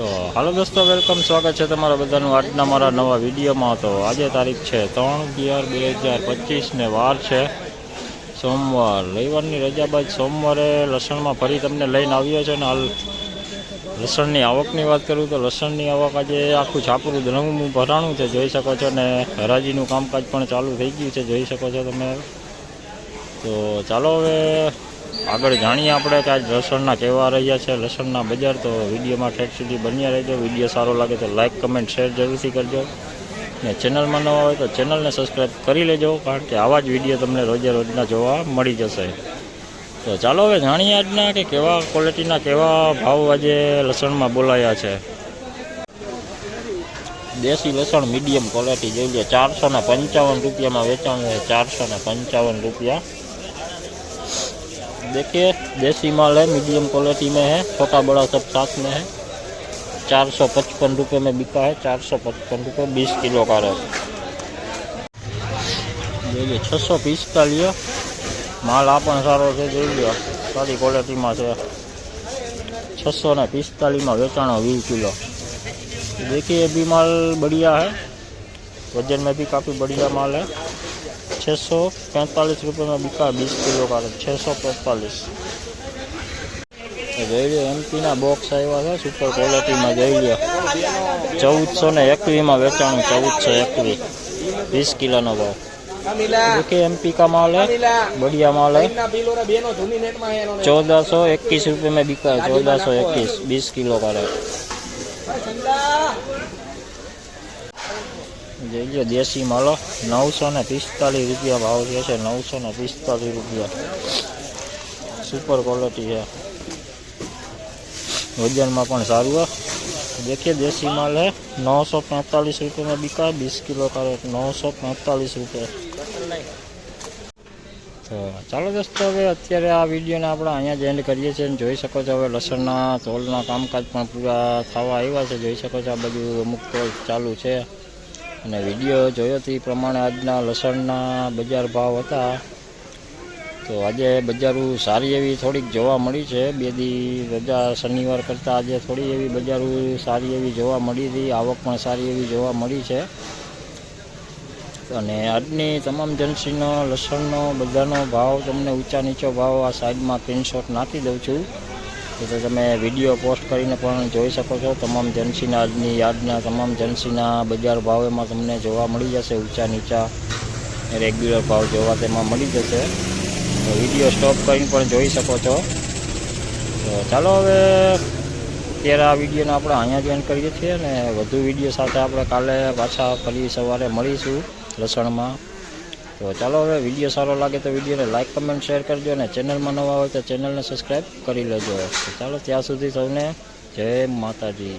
તો હાલો દોસ્તો, વેલકમ, સ્વાગત છે તમારા બધાનું આજના મારા નવા વિડીયોમાં. તો આજે તારીખ છે ત્રણ અગિયાર બે હજાર પચીસને વાર છે સોમવાર. રવિવારની રજા બાદ સોમવારે લસણમાં ફરી તમને લઈને આવ્યો છે ને હાલ લસણની આવકની વાત કરું તો લસણની આવક આજે આખું છાપરું દ્રંગનું ભરાણું છે, જોઈ શકો છો. ને હરાજીનું કામકાજ પણ ચાલુ થઈ ગયું છે, જોઈ શકો છો તમે. તો ચાલો હવે આગળ જાણીએ આપણે કે આજ લસણના કેવા રહ્યા છે. લસણના બજાર તો વિડીયોમાં ઠેક સુધી બન્યા રહેજો. વીડિયો સારો લાગે તો લાઇક કમેન્ટ, શેર જરૂરથી કરજો. ને ચેનલમાં નવા હોય તો ચેનલને સબસ્ક્રાઈબ કરી લેજો, કારણ કે આવા જ વીડિયો તમને રોજે રોજના જોવા મળી જશે. તો ચાલો હવે જાણીએ આજના કે કેવા ક્વોલિટીના કેવા ભાવ આજે લસણમાં બોલાયા છે. દેશી લસણ મીડિયમ ક્વોલિટી જોઈ લે ચારસો ને પંચાવન રૂપિયામાં વેચાણ છે. ચારસો ને પંચાવન રૂપિયા. देखिए देसी माल है मीडियम क्वालिटी में है छोटा बड़ा सब साथ में है चार सौ पचपन रुपये में बिका है चार सौ पचपन रुपये बीस किलो का रस જોઈએ છસો પિસ્તાલીસ માલ આ પણ સારો છે જોઈ લો સારી ક્વોલિટીમાં છે छः ने पिस्तालीस में वेचाणो वीस किलो देखिए ये भी माल बढ़िया है वजन में भी काफ़ी बढ़िया माल है છસો પાંતાલીસ રૂપિયામાં બીકા બીસ કિલો કાઢે છસો પાંતાલીસ જઈ એમપીના બોક્સ આવ્યા છે સુપર ક્વોલિટીમાં જઈ લો ચૌદસો ને એકવીસમાં વેચાણું ચૌદસો એકવીસ વીસ કિલોનો ભાવ કે એમપી માલ હે માલ હે ચૌદસો એકવીસ રૂપये બીકા ચૌદસો એકવીસ બીસ કિલો કરે જોઈ લો દેશી માલો નવસો ને પિસ્તાલીસ રૂપિયા ભાવ જે છે નવસો ને પિસ્તાલીસ રૂપિયા સુપર ક્વોલિટી છે વજનમાં પણ સારું है देखिए देसी माल है नौ सौ पैंतालीस रुपये में बिका है बीस किलो का रेट नौ सौ पैंतालीस रुपये તો ચાલો દોસ્તો હવે અત્યારે આ વિડીયોને આપણે અહીંયા જ એન્ડ કરીએ છીએ અને જોઈ શકો છો હવે લસણના તોલના કામકાજ પણ પૂરા થવા આવ્યા છે જોઈ શકો છો આ બધું અમુક તોલ ચાલુ છે અને વીડિયો જોયો તે પ્રમાણે આજના લસણના બજાર ભાવ હતા. તો આજે બજારો સારી એવી થોડીક જોવા મળી છે. બે દી રજા શનિવાર કરતાં આજે થોડી એવી બજારો સારી એવી જોવા મળી હતી. આવક પણ સારી એવી જોવા મળી છે. અને આજની તમામ જનસીનો લસણનો બધાનો ભાવ, તમને ઊંચા નીચો ભાવ આ સાઈડમાં સ્ક્રીનશોટ નાખી દઉં છું. તો તમે વીડિયો પોસ્ટ કરીને પણ જોઈ શકો છો. તમામ જનસીના આજની યાદના, તમામ જનસીના બજાર ભાવ એમાં તમને જોવા મળી જશે. ઊંચા, નીચા, રેગ્યુલર ભાવ જોવા તેમાં મળી જશે. તો વીડિયો સ્ટોપ કરીને પણ જોઈ શકો છો. તો ચાલો હવે અત્યારે આ વિડીયોને આપણે અહીંયા જોઈન કરીએ છીએ અને વધુ વીડિયો સાથે આપણે કાલે પાછા ફરી સવારે મળીશું લસણમાં તો ચાલો હવે વીડિયો સારો લાગે તો વિડીયોને લાઇક કમેન્ટ શેર કરજો અને ચેનલમાં નવા હોય તો ચેનલને સબસ્ક્રાઈબ કરી લેજો. ચાલો ત્યાં સુધી સૌને જય માતાજી.